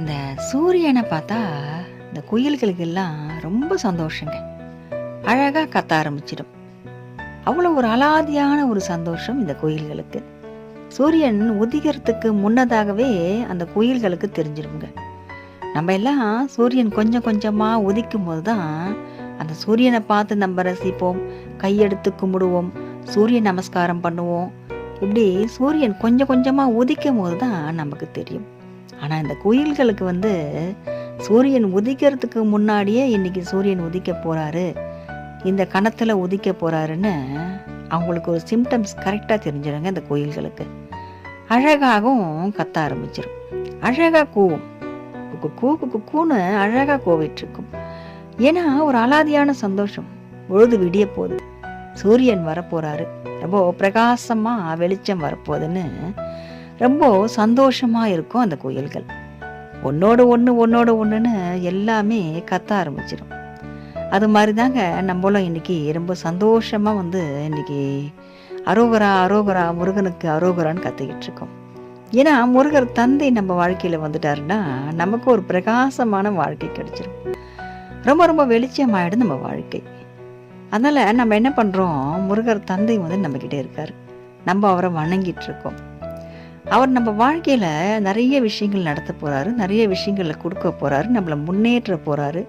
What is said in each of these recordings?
இந்த சூரியனை பார்த்தா இந்த குயில்களுக்கெல்லாம் ரொம்ப சந்தோஷங்க. அழகாக கத்த ஆரம்பிச்சிடும். அவ்வளோ ஒரு அலாதியான ஒரு சந்தோஷம் இந்த குயில்களுக்கு. சூரியன் உதிக்கிறதுக்கு முன்னதாகவே அந்த குயில்களுக்கு தெரிஞ்சிருங்க நம்ம எல்லாம் சூரியன் கொஞ்சம் கொஞ்சமாக உதிக்கும் போது தான் அந்த சூரியனை பார்த்து நம்ம ரசிப்போம் கையெடுத்து கும்பிடுவோம் சூரிய நமஸ்காரம் பண்ணுவோம். இப்படி சூரியன் கொஞ்சம் கொஞ்சமாக உதிக்கும் போது தான் நமக்கு தெரியும். ஆனால் இந்த குயில்களுக்கு வந்து சூரியன் உதிக்கிறதுக்கு முன்னாடியே இன்னைக்கு சூரியன் உதிக்க போகிறாரு இந்த கணத்தில் உதிக்க போகிறாருன்னு அவங்களுக்கு ஒரு சிம்டம்ஸ் கரெக்டாக தெரிஞ்சிடுங்க இந்த கோயில்களுக்கு. அழகாகவும் கத்த ஆரம்பிச்சிடும் அழகாக கூவும். குக்கு கூ குக்கு கூன்னு அழகாக கோவிட்டுருக்கும். ஏன்னா ஒரு அலாதியான சந்தோஷம். பொழுது விடிய போகுது சூரியன் வரப்போறாரு. ரொம்ப பிரகாசமா வெளிச்சம் வரப்போகுதுன்னு ரொம்ப சந்தோஷமாக இருக்கும் அந்த குயில்கள். ஒன்னோட ஒன்று ஒன்னோட ஒன்றுன்னு எல்லாமே கத்த ஆரம்பிச்சிடும் அது மாதிரி தாங்க நம்மளும் இன்னைக்கு ரொம்ப சந்தோஷமா வந்து இன்னைக்கு அரோகரா அரோகரா முருகனுக்கு அரோகரான்னு கத்திக்கிட்டு இருக்கோம். ஏன்னா முருகர் தந்தை நம்ம வாழ்க்கையில் வந்துட்டாருன்னா நமக்கு ஒரு பிரகாசமான வாழ்க்கை கிடைச்சிடும் ரொம்ப ரொம்ப வெளிச்சமாயிடும் நம்ம வாழ்க்கை. அதனால் நம்ம என்ன பண்ணுறோம் முருகர் தந்தை வந்து நம்மக்கிட்டே இருக்கார். நம்ம அவரை வணங்கிட்டு இருக்கோம். அவர் நம்ம வாழ்க்கையில் நிறைய விஷயங்கள் நடத்த போகிறாரு நிறைய விஷயங்களை கொடுக்க போகிறாரு நம்மளை முன்னேற்ற போகிறாரு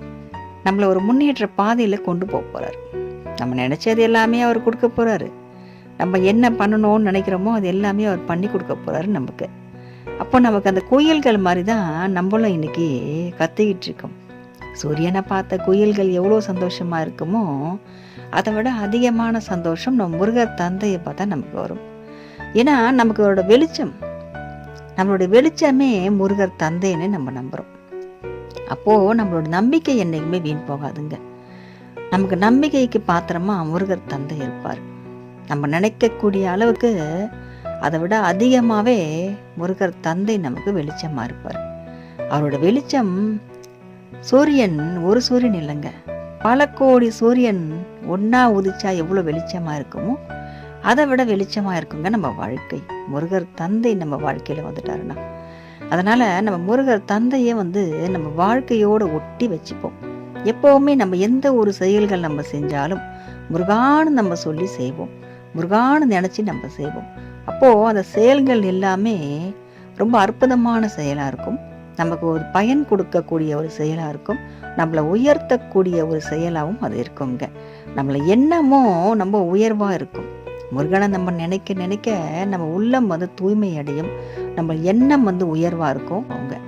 நம்மளை ஒரு முன்னேற்ற பாதையில் கொண்டு போக போகிறாரு நம்ம நினச்சது எல்லாமே அவர் கொடுக்க போகிறாரு நம்ம என்ன பண்ணணும்னு நினைக்கிறோமோ அது எல்லாமே அவர் பண்ணி கொடுக்க போகிறாரு நமக்கு. அப்போ நமக்கு அந்த குயில்கள் மாதிரி தான் நம்மளும் இன்றைக்கி கத்திக்கிட்டு இருக்கோம். சூரியனை பார்த்த குயில்கள் எவ்வளோ சந்தோஷமாக இருக்குமோ அதை விட அதிகமான சந்தோஷம் நம்ம முருகர் தந்தையை பார்த்தா நமக்கு வரும். ஏன்னா நமக்கு அவரோட வெளிச்சம் நம்மளுடைய வெளிச்சமே முருகர் தந்தைன்னு நம்ம நம்புகிறோம் அப்போது நம்மளோட நம்பிக்கை என்றைக்குமே வீண் போகாதுங்க. நமக்கு நம்பிக்கைக்கு பாத்திரமா முருகர் தந்தை இருப்பார். நம்ம நினைக்கக்கூடிய அளவுக்கு அதை விட அதிகமாகவே முருகர் தந்தை நமக்கு வெளிச்சமாக இருப்பார். அவரோட வெளிச்சம் சூரியன் ஒரு சூரியன் இல்லைங்க. பல கோடி சூரியன் ஒன்றா உதிச்சா எவ்வளோ வெளிச்சமாக இருக்குமோ அதை விட வெளிச்சமாக இருக்குங்க நம்ம வாழ்க்கை. முருகர் தந்தை நம்ம வாழ்க்கையில் வந்துட்டாருன்னா. அதனால் நம்ம முருகர் தந்தையை வந்து நம்ம வாழ்க்கையோடு ஒட்டி வச்சுப்போம். எப்போவுமே நம்ம எந்த ஒரு செயல்கள் நம்ம செஞ்சாலும் முருகான்னு நம்ம சொல்லி செய்வோம். முருகான்னு நினச்சி நம்ம செய்வோம். அப்போது அந்த செயல்கள் எல்லாமே ரொம்ப அற்புதமான செயலாக இருக்கும். நமக்கு ஒரு பயன் கொடுக்கக்கூடிய ஒரு செயலாக இருக்கும். நம்மளை உயர்த்தக்கூடிய ஒரு செயலாகவும் அது இருக்குங்க. நம்மளை எண்ணமும் நம்ம உயர்வாக இருக்கும். முருகனை நம்ம நினைக்க நினைக்க நம்ம உள்ளம் வந்து தூய்மை அடையும் நம்ம எண்ணம் வந்து உயர்வாக இருக்கும். அவங்க